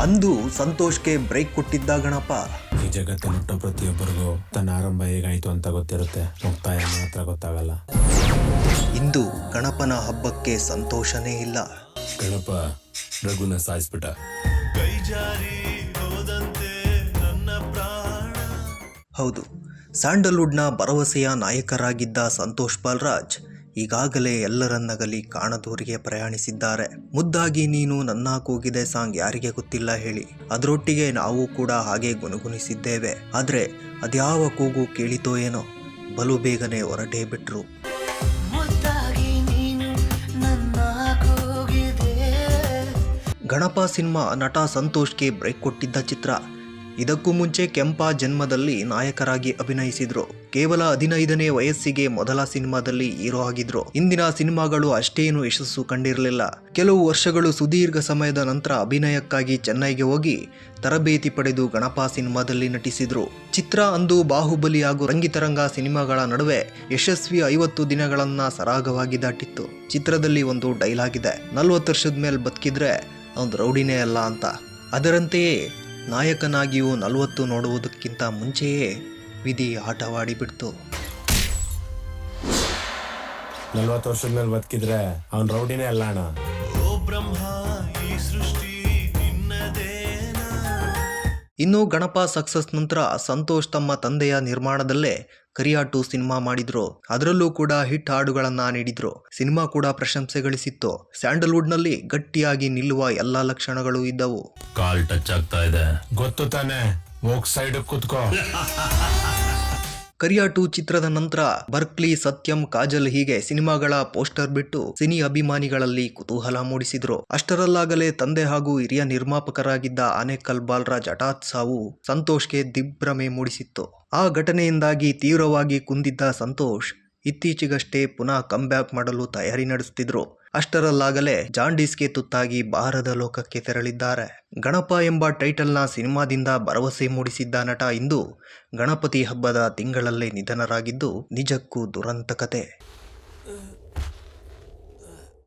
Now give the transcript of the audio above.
ಅಂದು ಸಂತೋಷ್ಗೆ ಬ್ರೇಕ್ ಕೊಟ್ಟಿದ್ದ ಗಣಪ. ಈ ಜಗತ್ತಿನ ಹುಟ್ಟೋ ಪ್ರತಿಯೊಬ್ಬರಿಗೂ ತನ್ನ ಆರಂಭ ಹೇಗಾಯ್ತು ಅಂತ ಗೊತ್ತಿರುತ್ತೆ. ಮುಕ್ತಾಯ ಮಾತ್ರ ಗೊತ್ತಾಗಲ್ಲ. ಇಂದು ಗಣಪನ ಹಬ್ಬಕ್ಕೆ ಸಂತೋಷನೇ ಇಲ್ಲ. ಗಣಪ ರಘುನ ಸಾಯಿಸ್ಬಿಟ್ಟ. ಹೌದು ಸ್ಯಾಂಡಲ್ವುಡ್ನ ಭರವಸೆಯ ನಾಯಕರಾಗಿದ್ದ ಸಂತೋಷ್ ಬಾಲ್ರಾಜ್ ಈಗಾಗಲೇ ಎಲ್ಲರನ್ನಗಲಿ ಕಾಣದೂರಿಗೆ ಪ್ರಯಾಣಿಸಿದ್ದಾರೆ. ಮುದ್ದಾಗಿ ನೀನು ನನ್ನ ಕೂಗಿದೆ ಸಾಂಗ್ ಯಾರಿಗೆ ಗೊತ್ತಿಲ್ಲ ಹೇಳಿ. ಅದರೊಟ್ಟಿಗೆ ನಾವು ಕೂಡ ಹಾಗೆ ಗುನುಗುನಿಸಿದ್ದೇವೆ ಆದರೆ ಅದ್ಯಾವ ಕೂಗು ಕೇಳಿತೋ ಏನೋ. ಬಲು ಬೇಗನೆ ಹೊರಟೇ ಬಿಟ್ರು. ಗಣಪ ಸಿನಿಮಾ ನಟ ಸಂತೋಷ್ಗೆ ಬ್ರೇಕ್ ಕೊಟ್ಟಿದ್ದ ಚಿತ್ರ. ಇದಕ್ಕೂ ಮುಂಚೆ ಕೆಂಪ ಜನ್ಮದಲ್ಲಿ ನಾಯಕರಾಗಿ ಅಭಿನಯಿಸಿದ್ರು. ಕೇವಲ ಹದಿನೈದನೇ ವಯಸ್ಸಿಗೆ ಮೊದಲ ಸಿನಿಮಾದಲ್ಲಿ ಹೀರೋ ಆಗಿದ್ರು. ಇಂದಿನ ಸಿನಿಮಾಗಳು ಅಷ್ಟೇನು ಯಶಸ್ಸು ಕಂಡಿರಲಿಲ್ಲ. ಕೆಲವು ವರ್ಷಗಳು ಸುದೀರ್ಘ ಸಮಯದ ನಂತರ ಅಭಿನಯಕ್ಕಾಗಿ ಚೆನ್ನೈಗೆ ಹೋಗಿ ತರಬೇತಿ ಪಡೆದು ಗಣಪ ಸಿನಿಮಾದಲ್ಲಿ ನಟಿಸಿದ್ರು. ಚಿತ್ರ ಅಂದು ಬಾಹುಬಲಿ ಹಾಗೂ ರಂಗಿತರಂಗ ಸಿನಿಮಾಗಳ ನಡುವೆ ಯಶಸ್ವಿ ಐವತ್ತು ದಿನಗಳನ್ನ ಸರಾಗವಾಗಿ ದಾಟಿತ್ತು. ಚಿತ್ರದಲ್ಲಿ ಒಂದು ಡೈಲಾಗ್ ಇದೆ, ನಲ್ವತ್ತು ವರ್ಷದ ಮೇಲೆ ಬದುಕಿದ್ರೆ ಅವ್ನು ರೌಡಿನೇ ಅಲ್ಲ ಅಂತ. ಅದರಂತೆಯೇ ನಾಯಕನಾಗಿಯೂ ನಲವತ್ತು ನೋಡುವುದಕ್ಕಿಂತ ಮುಂಚೆಯೇ ವಿಧಿ ಆಟವಾಡಿಬಿಡ್ತು. ನಲ್ವತ್ತು ವರ್ಷದ ಮೇಲೆ ಬದುಕಿದ್ರೆ ಅವನ್ ರೌಡಿನೇ ಅಲ್ಲ ಅಣ್ಣ. ಓ ಬ್ರಹ್ಮ ಈ ಸೃಷ್ಟಿ ಇನ್ನು ಗಣಪ ಸಕ್ಸಸ್ ನಂತರ ಸಂತೋಷ್ ತಮ್ಮ ತಂದೆಯ ನಿರ್ಮಾಣದಲ್ಲೇ ಕರಿಯಾಟು ಸಿನಿಮಾ ಮಾಡಿದ್ರು. ಅದರಲ್ಲೂ ಕೂಡ ಹಿಟ್ ಹಾಡುಗಳನ್ನ ನೀಡಿದ್ರು. ಸಿನಿಮಾ ಕೂಡ ಪ್ರಶಂಸೆ ಗಳಿಸಿತ್ತು ಸ್ಯಾಂಡಲ್ವುಡ್ನಲ್ಲಿ ಗಟ್ಟಿಯಾಗಿ ನಿಲ್ಲುವ ಎಲ್ಲಾ ಲಕ್ಷಣಗಳು ಇದ್ದವು. ಕಾಲ್ ಟಚ್ ಆಗ್ತಾ ಇದೆ. ಗೊತ್ತು ತಾನೆ? ಸೈಡ್ ಕುತ್ಕೋ. ಕರಿಯಾಟು ಚಿತ್ರದ ನಂತರ ಬರ್ಕ್ಲಿ, ಸತ್ಯಂ, ಕಾಜಲ್ ಹೀಗೆ ಸಿನಿಮಾಗಳ ಪೋಸ್ಟರ್ ಬಿಟ್ಟು ಸಿನಿ ಅಭಿಮಾನಿಗಳಲ್ಲಿ ಕುತೂಹಲ ಮೂಡಿಸಿದ್ರು. ಅಷ್ಟರಲ್ಲಾಗಲೇ ತಂದೆ ಹಾಗೂ ಹಿರಿಯ ನಿರ್ಮಾಪಕರಾಗಿದ್ದ ಆನೇಕಲ್ ಬಾಲ್ರಾಜ್, ಹಠಾತ್ ಸಾವು ಸಂತೋಷ್ಗೆ ದಿಗ್ಭ್ರಮೆ ಮೂಡಿಸಿತ್ತು. ಆ ಘಟನೆಯಿಂದಾಗಿ ತೀವ್ರವಾಗಿ ಕುಂದಿದ್ದ ಸಂತೋಷ್ ಇತ್ತೀಚೆಗಷ್ಟೇ ಪುನಃ ಕಂಬ್ಯಾಕ್ ಮಾಡಲು ತಯಾರಿ ನಡೆಸುತ್ತಿದ್ರು. ಅಷ್ಟರಲ್ಲಾಗಲೇ ಜಾಂಡೀಸ್ಗೆ ತುತ್ತಾಗಿ ಬಾರದ ಲೋಕಕ್ಕೆ ತೆರಳಿದ್ದಾರೆ. ಗಣಪ ಎಂಬ ಟೈಟಲ್ನ ಸಿನಿಮಾದಿಂದ ಭರವಸೆ ಮೂಡಿಸಿದ್ದ ನಟ ಇಂದು ಗಣಪತಿ ಹಬ್ಬದ ತಿಂಗಳಲ್ಲೇ ನಿಧನರಾಗಿದ್ದು ನಿಜಕ್ಕೂ ದುರಂತ ಕತೆ